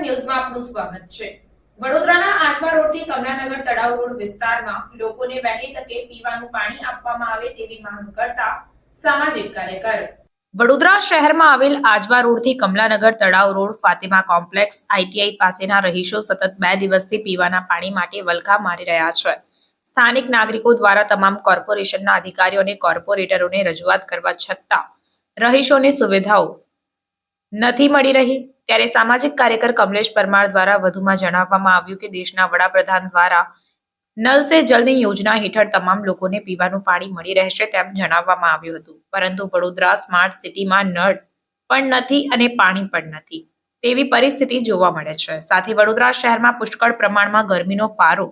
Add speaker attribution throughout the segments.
Speaker 1: ન્યૂઝમાં આપનું સ્વાગત છે. વડોદરાના આજવા રોડથી કમલાનગર તળાવ રોડ વિસ્તારમાં લોકોને વહેલી તકે પીવાનું પાણી આપવામાં આવે તેવી માંગ કરતા સામાજિક કાર્યકર. વડોદરા શહેરમાં આવેલ આજવા રોડથી કમલાનગર તળાવ રોડ ફાતિમા કોમ્પ્લેક્સ આઈટીઆઈ પાસેના રહીશો સતત બે દિવસથી પીવાના પાણી માટે વલખા મારી રહ્યા છે. સ્થાનિક નાગરિકો દ્વારા તમામ કોર્પોરેશનના અધિકારીઓ અને કોર્પોરેટરોને રજૂઆત કરવા છતાં રહીશોને સુવિધાઓ નથી મળી રહી. ત્યારે સામાજિક કાર્યકર કમલેશ પરમાર દ્વારા વધુમાં જણાવવામાં આવ્યું કે દેશના વડાપ્રધાન દ્વારા નલ સે જલની યોજના હેઠળ તમામ લોકોને પીવાનું પાણી મળી રહેશે તેમ જણાવવામાં આવ્યું હતું. પરંતુ વડોદરા સ્માર્ટ સિટીમાં નળ પણ નથી અને પાણી પણ નથી. તેવી પરિસ્થિતિ જોવા મળે છે. સાથે વડોદરા શહેરમાં પુષ્કળ પ્રમાણમાં ગરમીનો પારો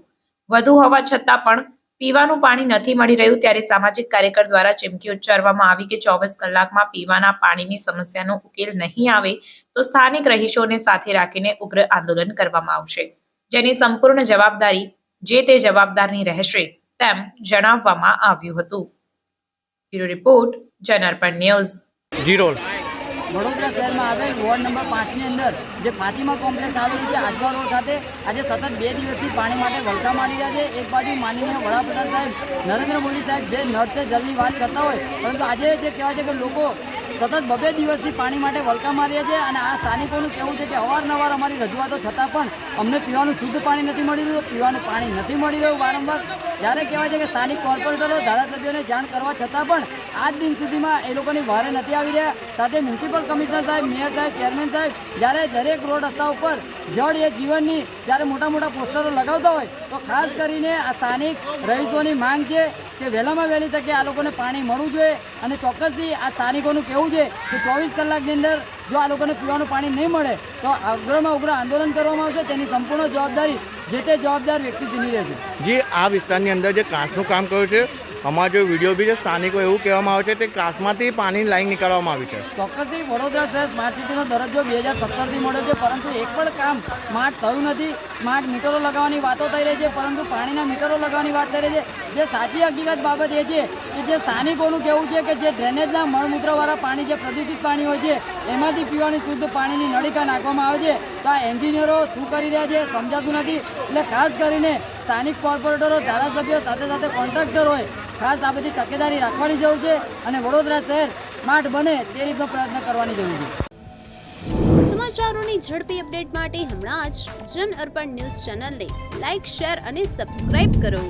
Speaker 1: વધુ હોવા છતાં પણ પીવાનું પાણી નથી મળી રહ્યું ત્યારે સામાજિક કાર્યકર દ્વારા ચીમકી ઉચ્ચારવામાં આવી કે ચોવીસ કલાકમાં પીવાના પાણીની સમસ્યાનો ઉકેલ નહીં આવે તો સ્થાનિક રહીશોને સાથે રાખીને ઉગ્ર આંદોલન કરવામાં આવશે. જેની સંપૂર્ણ જવાબદારી જે તે જવાબદારની રહેશે તેમ જણાવવામાં આવ્યું હતું. Bureau report Janarpan news.
Speaker 2: Vadodara શહેરમાં આવેલ વોર્ડ નંબર પાંચની અંદર જે ફાતિમા કોમ્પ્લેક્સ આવેલું છે, આજવા રોડ ખાતે, આજે સતત બે દિવસથી પાણી માટે વલખા મારી રહ્યા છે. એક બાજુ માનનીય વડાપ્રધાન સાહેબ નરેન્દ્ર મોદી સાહેબ જે નળ સે જલની વાત કરતા હોય, પરંતુ આજે જે કહેવાય છે કે લોકો સતત બબે દિવસથી પાણી માટે વલકા મારી રહ્યા છે અને આ સ્થાનિકોનું કહેવું છે કે અવારનવાર અમારી રજૂઆતો છતાં પણ અમને પીવાનું શુદ્ધ પાણી નથી મળી રહ્યું, પીવાનું પાણી નથી મળી રહ્યું વારંવાર. જ્યારે કહેવાય છે કે સ્થાનિક કોર્પોરેટરો, ધારાસભ્યોને જાણ કરવા છતાં પણ આજ દિન સુધીમાં એ લોકોની વારે નથી આવી રહ્યા. સાથે મ્યુનિસિપલ કમિશનર સાહેબ, મેયર સાહેબ, ચેરમેન સાહેબ, જ્યારે દરેક રોડ રસ્તા ઉપર જળ એ જીવનની, જ્યારે મોટા મોટા પોસ્ટરો લગાવતા હોય તો ખાસ કરીને આ સ્થાનિક રહીશોની માંગ છે કે વહેલામાં વહેલી તકે આ લોકોને પાણી મળવું જોઈએ અને ચોક્કસથી આ સ્થાનિકોનું કહેવું છે કે ચોવીસ કલાકની અંદર જો આ લોકોને પીવાનું પાણી નહીં મળે, તો અગ્રમાં ઉગ્ર આંદોલન કરવામાં આવશે. તેની સંપૂર્ણ જવાબદારી જે તે જવાબદાર વ્યક્તિ ચીની રહેશે.
Speaker 3: જે, આ વિસ્તારની અંદર જે કાંસનું કામ કર્યું છે અમારા જો વીડિયો બી છે, સ્થાનિકો એવું કહેવામાં આવે છે કે ક્લાસમાંથી પાણીની લાઈન નીકાળવામાં આવી છે.
Speaker 2: ચોક્કસથી વડોદરા શહેર સ્માર્ટ સિટીનો દરજ્જો બે હજાર સત્તરથી મળ્યો છે, પરંતુ એક પણ કામ સ્માર્ટ થયું નથી. સ્માર્ટ મીટરો લગાવવાની વાતો થઈ રહી છે, પરંતુ પાણીના મીટરો લગાવવાની વાત થઈ રહી છે. જે સાચી હકીકત બાબત એ છે કે જે સ્થાનિકોનું કહેવું છે કે જે ડ્રેનેજના મળમૂત્રવાળા પાણી જે પ્રદૂષિત પાણી હોય છે, એમાંથી પીવાની શુદ્ધ પાણીની નળિકા નાખવામાં આવે છે. તો આ એન્જિનિયરો શું કરી રહ્યા છે સમજાતું નથી. એટલે ખાસ કરીને સ્થાનિક કોર્પોરેટરો ધારાસભ્યો સાથે સાથે કોન્ટ્રાક્ટરોએ ખાસ આ બધી તકેદારી રાખવાની જરૂર છે અને વડોદરા શહેર સ્માર્ટ બને તે રીતનો પ્રયત્ન કરવાની જરૂર છે.
Speaker 4: સમાચારોની ઝડપી અપડેટ માટે હમણાં જ જન અર્પણ ન્યૂઝ ચેનલને લાઇક શેર અને સબસ્ક્રાઇબ કરો.